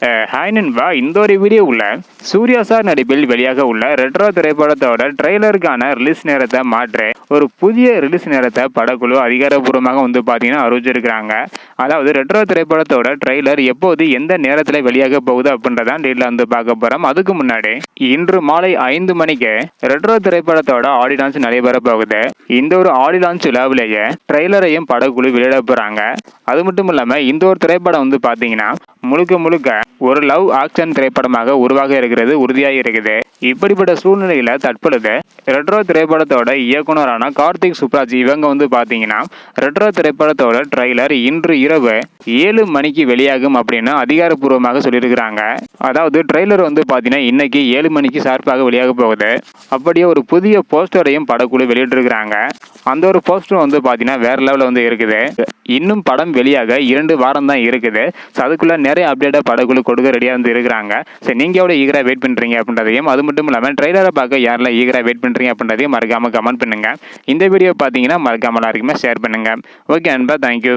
and hi நண்பா இந்த ஒரு வீடியோ உள்ள சூர்யா சார் நடிப்பில் வெளியாக உள்ள ரெட்ரோ திரைப்படத்தோட ட்ரெய்லருக்கான ரிலீஸ் நேரத்தை மாற்ற ஒரு புதிய ரிலீஸ் நேரத்தை படக்குழு அதிகாரப்பூர்வமாக வந்து பார்த்தீங்கன்னா அறிவிச்சிருக்கிறாங்க. அதாவது ரெட்ரோ திரைப்படத்தோட ட்ரெய்லர் எப்போது எந்த நேரத்தில் வெளியாக போகுது அப்படின்றதான் டீட்டில் வந்து பார்க்க போகிறோம் அதுக்கு முன்னாடி இன்று மாலை ஐந்து மணிக்கு ரெட்ரோ திரைப்படத்தோட ஆடி லான்ச் நடைபெற போகுது. இந்த ஒரு ஆடி லான்ச் விழாவிலேயே ட்ரெய்லரையும் படக்குழு வெளியிட போகிறாங்க அது மட்டும் இல்லாமல் இந்த ஒரு திரைப்படம் வந்து பார்த்தீங்கன்னா முழுக்க முழுக்க ஒரு லவ் ஆக்ஷன் திரைப்படமாக உருவாக இருக்கிறது உறுதியாக இருக்குது. இப்படிப்பட்ட சூழ்நிலையில் தற்பொழுது ரெட்ரோ திரைப்படத்தோட இயக்குனரான கார்த்திக் சுப்ராஜ் இவங்க வந்து பார்த்தீங்கன்னா ரெட்ரோ திரைப்படத்தோட ட்ரெய்லர் இன்று இரவு ஏழு மணிக்கு வெளியாகும் அப்படின்னு அதிகாரப்பூர்வமாக சொல்லியிருக்கிறாங்க. அதாவது ட்ரெய்லர் வந்து பார்த்தீங்கன்னா இன்னைக்கு ஏழு மணிக்கு ஷார்ப்பாக வெளியாக போகுது. அப்படியே ஒரு புதிய போஸ்டரையும் படக்குழு வெளியிட்டிருக்கிறாங்க. அந்த ஒரு போஸ்டர் வந்து பார்த்தீங்கன்னா வேற லெவலில் வந்து இருக்குது. இன்னும் படம் வெளியாக இரண்டு வாரம் தான் இருக்குது. ஸோ அதுக்குள்ள நிறைய அப்டேட்டாக படக்குழு கொடுக்க ரெடியாக வந்து இருக்கிறாங்க. சரி நீங்கள் எவ்வளோ ஈகராக வெயிட் பண்ணுறீங்க அப்படின்றதையும் அது மட்டும் இல்லாமல் ட்ரெய்லரை பார்க்க யாரெல்லாம் ஈகராக வெயிட் பண்ணுறீங்க அப்படின்றதையும் மறக்காமல் கமெண்ட் பண்ணுங்க. இந்த வீடியோ பார்த்தீங்கன்னா மறக்காமல் எல்லாருக்குமே ஷேர் பண்ணுங்க. ஓகே அன்பா தேங்க்யூ